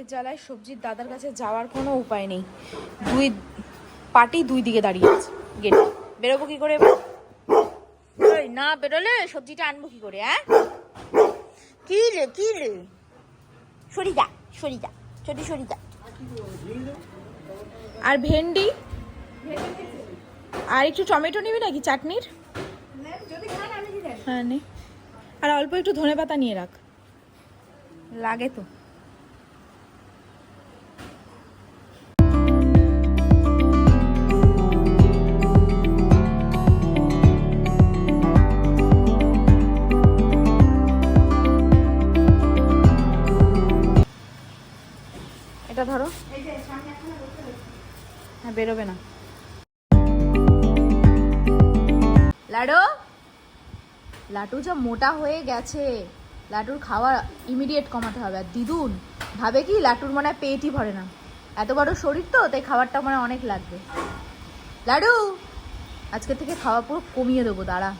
খিদের জ্বালায় সবজির দাদার কাছে যাওয়ার কোনো উপায় নেই। দুই পার্টি দুই দিকে দাঁড়িয়ে আছে গেটে বেরোবো কি করে? না বেরোলে সবজিটা আনব কি করে হ্যাঁ কি রে কি রে? সরি যা সরি যা ছোটি সরি যা। আর ভেন্ডি? আর একটু টমেটো নিবি নাকি চাটনির? হ্যাঁ নে। আর অল্প একটু ধনে পাতা নিয়ে রাখ। লাগে তো। এটা ধরো। হ্যাঁ বেরোবে না। লাডো? লাটু যা মোটা হয়ে গেছে। লাটুর খাওয়া ইমিডিয়েট কমাতে হবে। আর দিদুন, ভাবে কি লাটুর মনে হয় পেটই ভরে না। এত বড় শরীর তো, তাই খাবারটা মানে অনেক লাগবে। লাডু, আজকে থেকে খাওয়া পুরো কমিয়ে দেবো, দাঁড়া।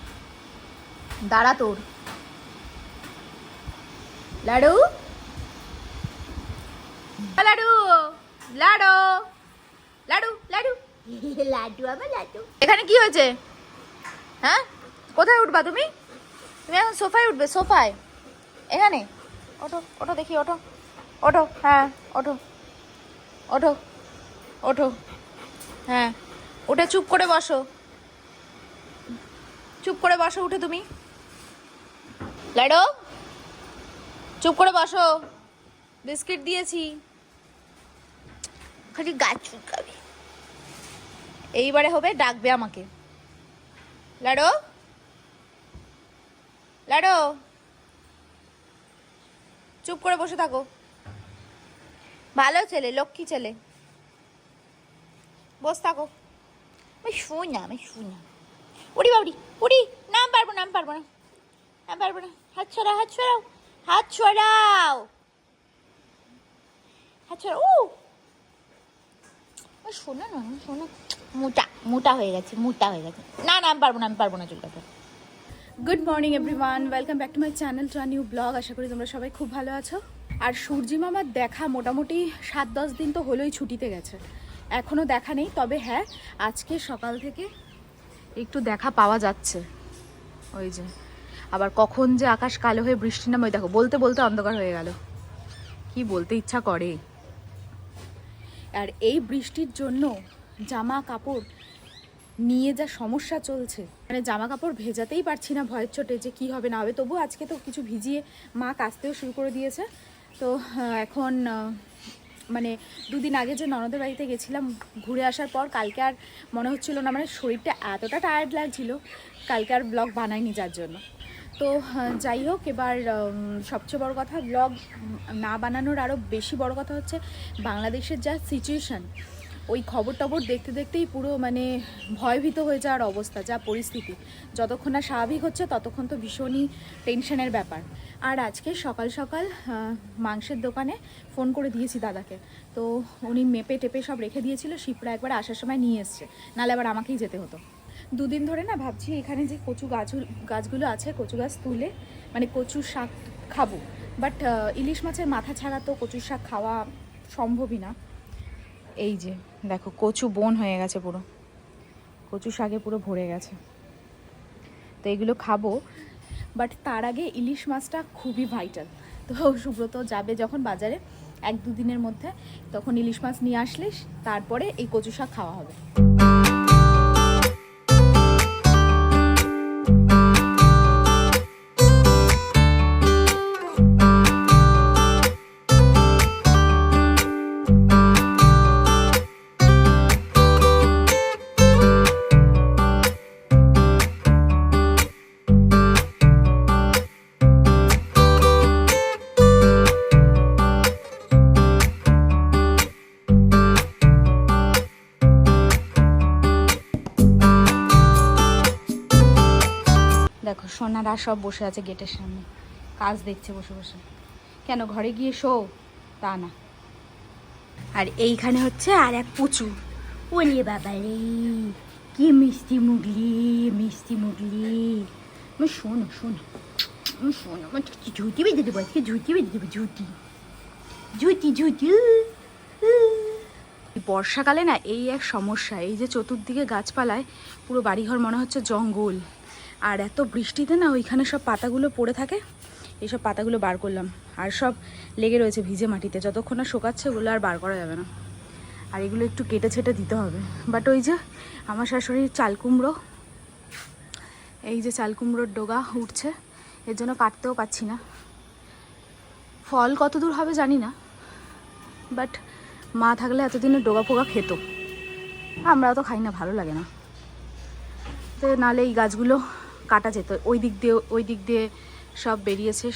দাঁড়া তোর। লাডু? লাডু লাডু লাডু লাডু লাডু আমার লাডু এখানে কি হয়েছে? হ্যাঁ? কোথায় উঠবা তুমি? তুমি এখন সোফায় উঠবে সোফায়। এখানে। ওঠো ওঠো দেখি ওঠো। ওঠো হ্যাঁ ওঠো। ওঠো ওঠো। হ্যাঁ। উঠে চুপ করে বসো। চুপ করে বসো উঠে তুমি। লাডো চুপ করে বসো। বিস্কিট দিয়েছি। খালি গাছ চুলকাবে। এইবারে হবে ডাকবে আমাকে। লাডো? লাডো? চুপ করে বসে থাকো। ভালো ছেলে, লক্ষ্মী ছেলে। বস থাকো। আমি শুই না, আমি শুই না। উড়ি বাবড়ি উড়ি। নাম পারব নাম পারব না। নাম পারব না। হাত ছড়াও হাত ছড়াও হাত ছড়াও হাত ছড়াও ও ওই শোনো না, শোনো। মোটা মোটা হয়ে গেছে, মোটা হয়ে গেছে। না না, আমি পারব না, আমি পারব না চুলকাতে good morning everyone welcome back to my channel to new blog আশা করি তোমরা সবাই খুব ভালো আছো। আর সূর্যি মামার দেখা মোটামুটি সাত, দশ দিন তো হলোই ছুটিতে গেছে। এখনও দেখা নেই, তবে হ্যাঁ আজকে সকাল থেকে একটু দেখা পাওয়া যাচ্ছে। ওই যে, আবার কখন যে আকাশ কালো হয়ে বৃষ্টি নামে দেখো, বলতে বলতে অন্ধকার হয়ে গেল। কি বলতে ইচ্ছা করে? আর এই বৃষ্টির জন্য জামা কাপড় নিয়ে যা সমস্যা চলছে। মানে জামা কাপড় ভেজাতেই পারছি না ভয়ের চোটে যে কি হবে না হবে। তবু আজকে তো কিছু ভিজিয়ে মা কাচতেও শুরু করে দিয়েছে। তো এখন মানে দুদিন আগে যে ননদের বাড়িতে গেছিলাম ঘুরে আসার পর কালকে আর মনে হচ্ছিল না মানে শরীরটা এতটা টায়ার্ড লাগছিল, কালকে আর ব্লগ বানাইনি যার জন্য। তো যাই হোক, এবার সবচেয়ে বড় কথা ব্লগ না বানানোর আরও বেশি বড় কথা হচ্ছে বাংলাদেশের যা সিচুয়েশান ওই খবর টবর দেখতে দেখতেই পুরো মানে ভয়ভীত হয়ে যাওয়ার অবস্থা, যা পরিস্থিতি। যতক্ষণ না স্বাভাবিক হচ্ছে, ততক্ষণ তো ভীষণই টেনশনের ব্যাপার। আর আজকে সকাল সকাল মাংসের দোকানে ফোন করে দিয়েছি দাদাকে। তো উনি মেপে টেপে সব রেখে দিয়েছিল শিপরা একবার আসার সময় নিয়ে এসছে, নাহলে আবার আমাকেই যেতে হতো। দুদিন ধরে না ভাবছি এখানে যে কচু গাছ, গাছগুলো আছে, কচু গাছ তুলে মানে কচু শাক খাব। বাট ইলিশ মাছের মাথা ছাড়া তো কচু শাক খাওয়া সম্ভবই না। এই যে, দেখো, কচু বন হয়ে গেছে পুরো। কচু শাকে পুরো ভরে গেছে। তো এগুলো খাব। বাট তার আগে ইলিশ মাছটা খুবই ভাইটাল তো সুব্রত যাবে যখন বাজারে এক দুদিনের মধ্যে, তখন ইলিশ মাছ নিয়ে আসলে তারপরে এই কচু শাক খাওয়া হবে। দেখো, সোনারা সব বসে আছে গেটের সামনে। কাজ দেখছে বসে বসে। কেন, ঘরে গিয়ে শো? তা না। আর এইখানে হচ্ছে আর এক পুচু। ওলে বাবা রে, কি মিষ্টি মুগলি মিষ্টি মুগলি শোনো শোনো। শোনো ঝুঁটি বেঁধে দেবো, আজকে ঝুঁটি বেঁধে দেবো, ঝুঁটি। জুতি জুতি বর্ষাকালে না, এই এক সমস্যা, এই যে চতুর্দিকে গাছপালায় পুরো বাড়িঘর মনে হচ্ছে জঙ্গল। আর এত বৃষ্টিতে না ওইখানে সব পাতাগুলো পড়ে থাকে। এইসব পাতাগুলো বার করলাম। আর সব লেগে রয়েছে ভিজে মাটিতে। যতক্ষণ না শোকাচ্ছে ওগুলো আর বার করা যাবে না। আর এগুলো একটু কেটে ছেটে দিতে হবে। বাট ওই যে আমার শাশুড়ির চাল কুমড়ো, এই যে চাল কুমড়োর ডোগা উঠছে, এর জন্য কাটতেও পাচ্ছি না। ফল কত দূর হবে জানি না। বাট মা থাকলে এতদিনে ডোগা ফোগা খেত। আমরা তো খাই না, ভালো লাগে না। তো নালে এই গাছগুলো কাটা যেত। ওই দিক দিয়ে, ওই দিক দিয়ে সব বেরিয়েছে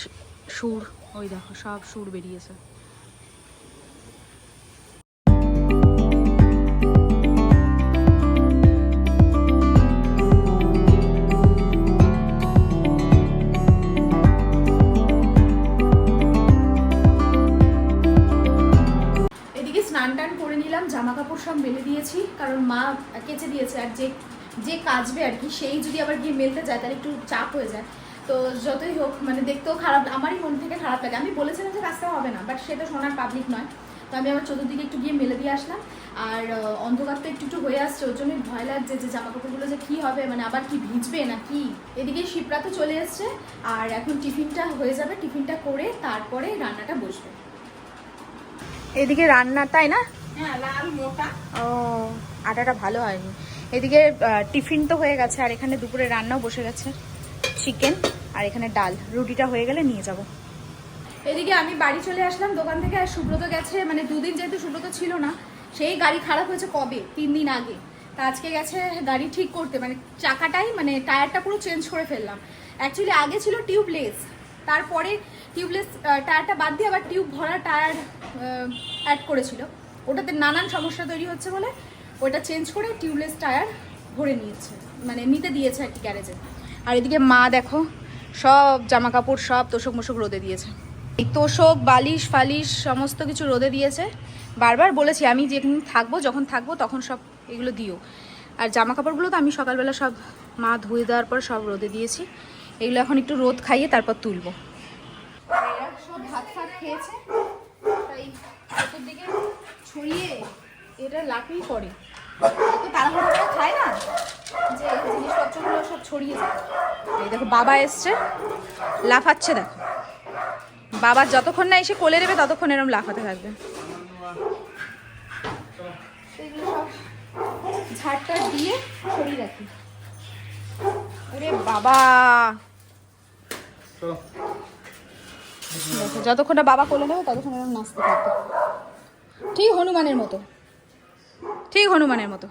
সুর। ওই দেখো, সব সুর বেরিয়েছে। স্নান টান করে নিলাম জামা কাপড় সব মেলে দিয়েছি, কারণ মা কেচে দিয়েছে আর যে যে কাজবে আর কি সেই যদি আবার গিয়ে মেলতে যায় তাহলে একটু চাপ হয়ে যায়। তো যতই হোক মানে দেখতেও খারাপ আমারই মন থেকে খারাপ লাগে। আমি বলেছিলাম যে কাজটা হবে না বাট সে তো সোনার পাবলিক নয়। তো আমি আমার চতুর্দিকে একটু গিয়ে মেলে দিয়ে আসলাম। আর অন্ধকার তো একটু একটু হয়ে আসছে ওর জন্যই ভয় লাগছে যে জামা কাপড়গুলো যে কী হবে মানে আবার কি ভিজবে না কি এদিকে শিপ্রা তো চলে এসছে আর এখন টিফিনটা হয়ে যাবে টিফিনটা করে তারপরে রান্নাটা বসবে। এদিকে রান্না তাই না? হ্যাঁ লাল মোটা। ও আটাটা ভালো হয়নি। এদিকে টিফিন তো হয়ে গেছে, আর এখানে দুপুরে রান্নাও বসে গেছে। চিকেন আর এখানে ডাল। রুটিটা হয়ে গেলে নিয়ে যাব। এদিকে আমি বাড়ি চলে আসলাম, দোকান থেকে আর সুব্রত গেছে। মানে দুদিন যেহেতু সুব্রত ছিল না, সেই গাড়ি খারাপ হয়েছে কবে? তিন দিন আগে। তা আজকে গেছে গাড়ি ঠিক করতে মানে চাকাটাই মানে টায়ারটা পুরো চেঞ্জ করে ফেললাম। অ্যাকচুয়ালি আগে ছিল টিউবলেস তারপরে টিউবলেস টায়ারটা বাদ দিয়ে আবার টিউব ভরা টায়ার অ্যাড করেছিল। ওটাতে নানান সমস্যা তৈরি হচ্ছে বলে ওটা চেঞ্জ করে টিউবলেস টায়ার ভরে নিয়েছে। মানে নিতে দিয়েছে আর কি গ্যারেজে। আর এদিকে মা দেখো, সব জামা কাপড় সব তোষক মোষক রোদে দিয়েছে। এই তোষক, বালিশ, ফালিশ, সমস্ত কিছু রোদে দিয়েছে। বারবার বলেছি, আমি যেদিন থাকব, যখন থাকব, তখন সব এগুলো দিও। আর জামা কাপড়গুলো তো আমি সকালবেলা সব মা ধুয়ে দেওয়ার পর সব রোদে দিয়েছি। এগুলো এখন একটু রোদ খাইয়ে তারপর তুলবো। সব ভাত ফাত খেয়েছে। তাই ছড়িয়ে এটা করে তো তাড়াহুড়ো করে খায় না? যে জিনিসপত্রগুলো সব ছড়িয়ে যায়। এই দেখো বাবা এসছে। লাফাচ্ছে দেখো। বাবা যতক্ষণ না এসে কোলে নেবে ততক্ষণ এরকম লাফাতে থাকবে। ঝাড়টা দিয়ে রাখি। ওরে বাবা! যতক্ষণ না বাবা কোলে নেবে ততক্ষণ এরকম নাচতে থাকবে। ঠিক হনুমানের মতো। ঠিক হনুমানের মতো।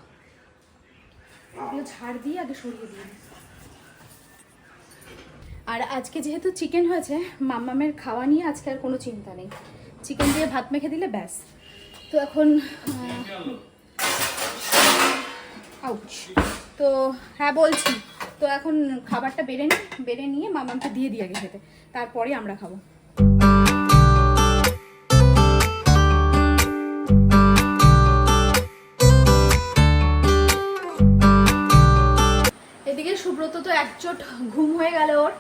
ঝাড় দিয়ে আগে সরিয়ে দিই আর আজকে যেহেতু চিকেন হয়েছে, মাম্মামের খাওয়া নিয়ে আজকে আর কোনো চিন্তা নেই। চিকেন দিয়ে ভাত মেখে দিলে ব্যাস। তো এখন তো হ্যাঁ বলছি। তো এখন খাবারটা বেড়ে নিই বেড়ে নিয়ে মামামকে দিয়ে দিই আগে খেতে। তারপরে আমরা খাব। ঘুম হয়ে গেল ওর।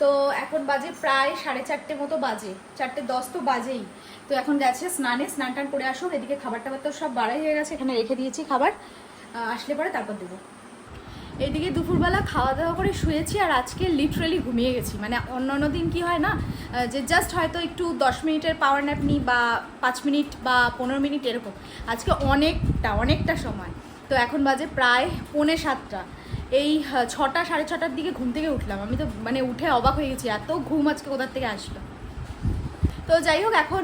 তো এখন বাজে প্রায় সাড়ে চারটে মতো বাজে। চারটে দশ তো বাজেই। তো এখন গেছে স্নানে, স্নান টান করে আসুক, এদিকে খাবার টাবার তো সব বাড়াই হয়ে গেছে, এখানে রেখে দিয়েছি খাবার। আসলে পরে তারপর দেবো। এদিকে দুপুরবেলা খাওয়া দাওয়া করে শুয়েছি আর আজকে লিটারেলি ঘুমিয়ে গেছি। মানে অন্য অন্য দিন কি হয় না যে জাস্ট হয়তো একটু দশ মিনিটের পাওয়ার ন্যাপ নিই বা পাঁচ মিনিট বা পনেরো মিনিট এরকম। আজকে অনেকটা অনেকটা সময়। তো এখন বাজে প্রায় পৌনে সাতটা। এই ছটা সাড়ে ছটার দিকে ঘুম থেকে উঠলাম। আমি তো মানে উঠে অবাক হয়ে গেছি এত ঘুম আজকে কোথার থেকে আসলো? তো যাই হোক এখন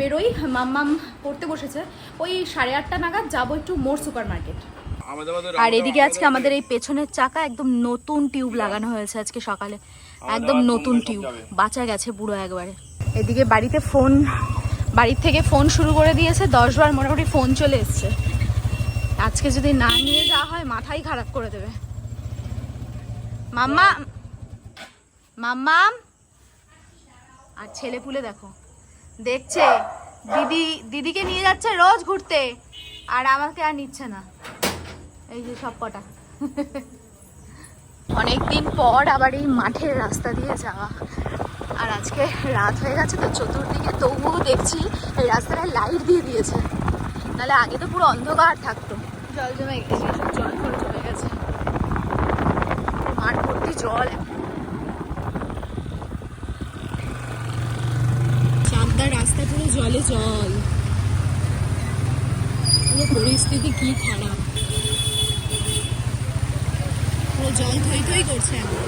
বেরোই। মাম্মাম পড়তে বসেছে। ওই সাড়ে আটটা নাগাদ যাব একটু মোর সুপার মার্কেট আর এদিকে আজকে আমাদের এই পেছনের চাকা একদম নতুন টিউব লাগানো হয়েছে আজকে সকালে। একদম নতুন টিউব। বাঁচা গেছে পুরো একবারে। এদিকে বাড়িতে ফোন বাড়ির থেকে ফোন শুরু করে দিয়েছে। দশবার মোটামুটি ফোন চলে এসছে। আজকে যদি না নিয়ে যাওয়া হয় মাথাই খারাপ করে দেবে। মাম্মা মাম্মাম আর ছেলে পুলে দেখো, দেখছে, দিদি, দিদিকে নিয়ে যাচ্ছে রোজ ঘুরতে, আর আমাকে আর নিচ্ছে না। এই যে সব কটা। অনেকদিন পর আবার এই মাঠের রাস্তা দিয়ে যাওয়া। আর আজকে রাত হয়ে গেছে তো চতুর্দিকে তবুও দেখছি এই রাস্তাটায় লাইট দিয়ে দিয়েছে। নাহলে আগে তো পুরো অন্ধকার থাকতো। জল জমে গেছে। জল জমে গেছে। মাঠ জল। চাকদার রাস্তা পুরো জলে জল। পুরো পরিস্থিতি কি খারাপ। পুরো জল থই থই করছে এখন।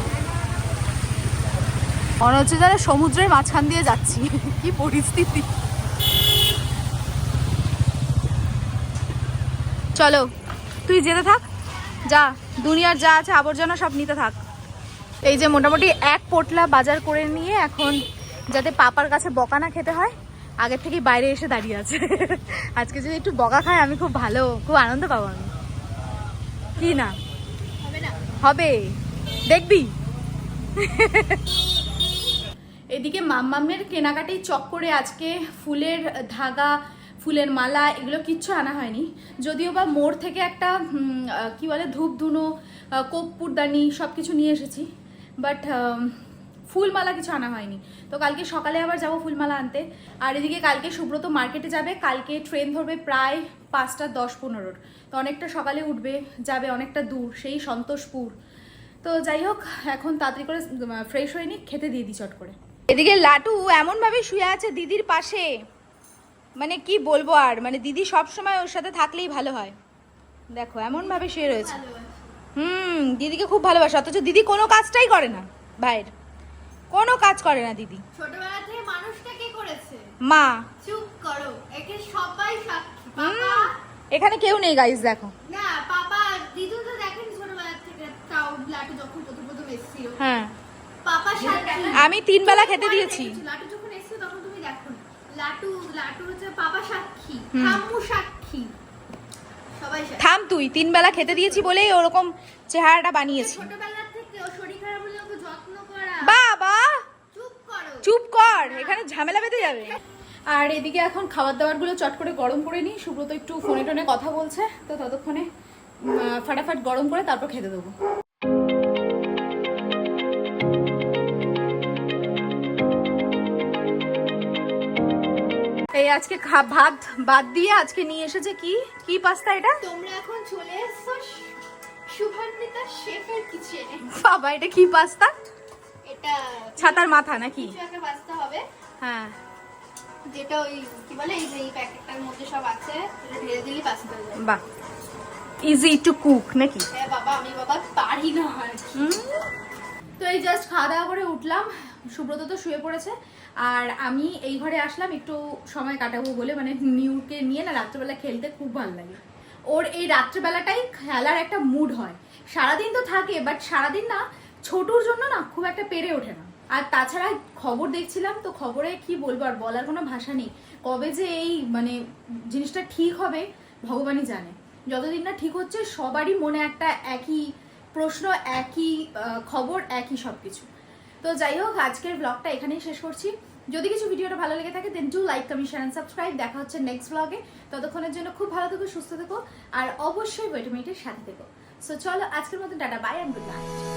মনে হচ্ছে যেন সমুদ্রের মাঝখান দিয়ে যাচ্ছি। কি পরিস্থিতি। চলো, তুই যেতে থাক। যা, দুনিয়ার যা আছে আবর্জনা সব নিতে থাক। এই যে মোটামুটি এক পোটলা বাজার করে নিয়ে এখন যাতে পাপার কাছে বকা না খেতে হয় আগের থেকেই বাইরে এসে দাঁড়িয়ে আছে। আজকে যদি একটু বকা খায় আমি খুব ভালো খুব আনন্দ পাবো আমি। কি না? হবে দেখবি। এদিকে মাম্মামের কেনাকাটি চক্করে আজকে ফুলের ধাগা ফুলের মালা এগুলো কিচ্ছু আনা হয়নি। যদিও বা মোড় থেকে একটা কি বলে ধূপ ধুনো কর্পূরদানি সব কিছু নিয়ে এসেছি। বাট ফুলমালা কিছু আনা হয়নি। তো কালকে সকালে আবার যাব ফুলমালা আনতে। আর এদিকে কালকে সুব্রত মার্কেটে যাবে কালকে ট্রেন ধরবে প্রায় পাঁচটা দশ পনেরোর। তো অনেকটা সকালে উঠবে যাবে অনেকটা দূর সেই সন্তোষপুর। তো যাই হোক এখন তাড়াতাড়ি করে ফ্রেশ হয়ে নি খেতে দিয়ে দিই চট করে। এদিকে লাটু এমন ভাবে শুয়ে আছে দিদির পাশে। মানে কি বলব আর মানে দিদি সব সময় ওর সাথে থাকলেই ভালো হয়। দেখো এমন ভাবে শুয়ে রয়েছে। হুম দিদিকে খুব ভালোবাসে অথচ দিদি কোনো কাজটাই করে না ভাইয়ের। কোনো কাজ করে না দিদি। ছোটবেলা থেকে মানুষটা কে করেছে? মা। চুপ করো একে সবাই সাক্ষী। এখানে কেউ নেই গাইস দেখো। না দিদু তো দেখেন ছোটবেলা থেকে তাও লাটু যখন প্রথম প্রথম এসেছিল। হ্যাঁ। পাপা সাক্ষী। আমি তিন বেলা খেতে দিয়েছি। লাটু যখন এসেছিল তখন তুমি দেখো লাটু লাটু হচ্ছে পাপা সাক্ষী হুম। সাক্ষী। সবাই সাক্ষী। থাম তুই তিন বেলা খেতে দিয়েছি বলেই ওরকম চেহারাটা বানিয়েছি। ছোটবেলা থেকে ও শরীর খারাপ হলে ওকে যত্ন করা। বাবা! চুপ কর। এখানে ঝামেলা বেঁধে যাবে। আর এদিকে এখন খাবার দাবারগুলো চট করে গরম করে নিই। সুব্রত একটু ফোনে টোনে কথা বলছে তো ততক্ষণে ফাটাফাট গরম করে তারপর খেতে দেবো। এই আজকে খা- ভাত বাদ দিয়ে আজকে নিয়ে এসেছে কি? কি পাস্তা এটা? তোমরা এখন চলে এসছো শুভান্বিতা শেফের কিচেনে বাবা এটা কি পাস্তা? এটা ছাতার মাথা নাকি? কিছু একটা বাস্তা হবে। হ্যাঁ। যেটা ওই কি বলে এই যে এই প্যাকেটটার মধ্যে সব আছে এটা ঢেলে দিলেই পাস্তা হয়ে যাবে। বাহ। ইজি টু কুক নাকি? হ্যাঁ বাবা আমি বাবা পারি না আর কি। তো এই জাস্ট খাওয়া দাওয়া করে উঠলাম। সুব্রত তো শুয়ে পড়েছে। আর আমি এই ঘরে আসলাম একটু সময় কাটাবো বলে মানে নিউকে নিয়ে না রাত্রেবেলা খেলতে খুব ভালো লাগে। ওর এই রাত্রেবেলাটাই খেলার একটা মুড হয়। সারাদিন তো থাকে বাট সারাদিন না, ছোটুর জন্য না খুব একটা পেরে ওঠে না। আর তাছাড়া খবর দেখছিলাম তো খবরে কি বলব আর বলার কোনো ভাষা নেই। কবে যে এই মানে জিনিসটা ঠিক হবে, ভগবানই জানে। যতদিন না ঠিক হচ্ছে, সবারই মনে একটা একই প্রশ্ন, একই খবর, একই সব কিছু তো যাই হোক, আজকের ব্লগটা এখানেই শেষ করছি। যদি কিছু ভিডিওটা ভালো লেগে থাকে then do like comment share subscribe দেখা হচ্ছে নেক্সট ব্লগে ততক্ষণের জন্য খুব ভালো থেকো, সুস্থ থেকো, আর অবশ্যই ওয়েটমেটের সাথে থেকো। সো চলো, আজকের মতো tata bye and good night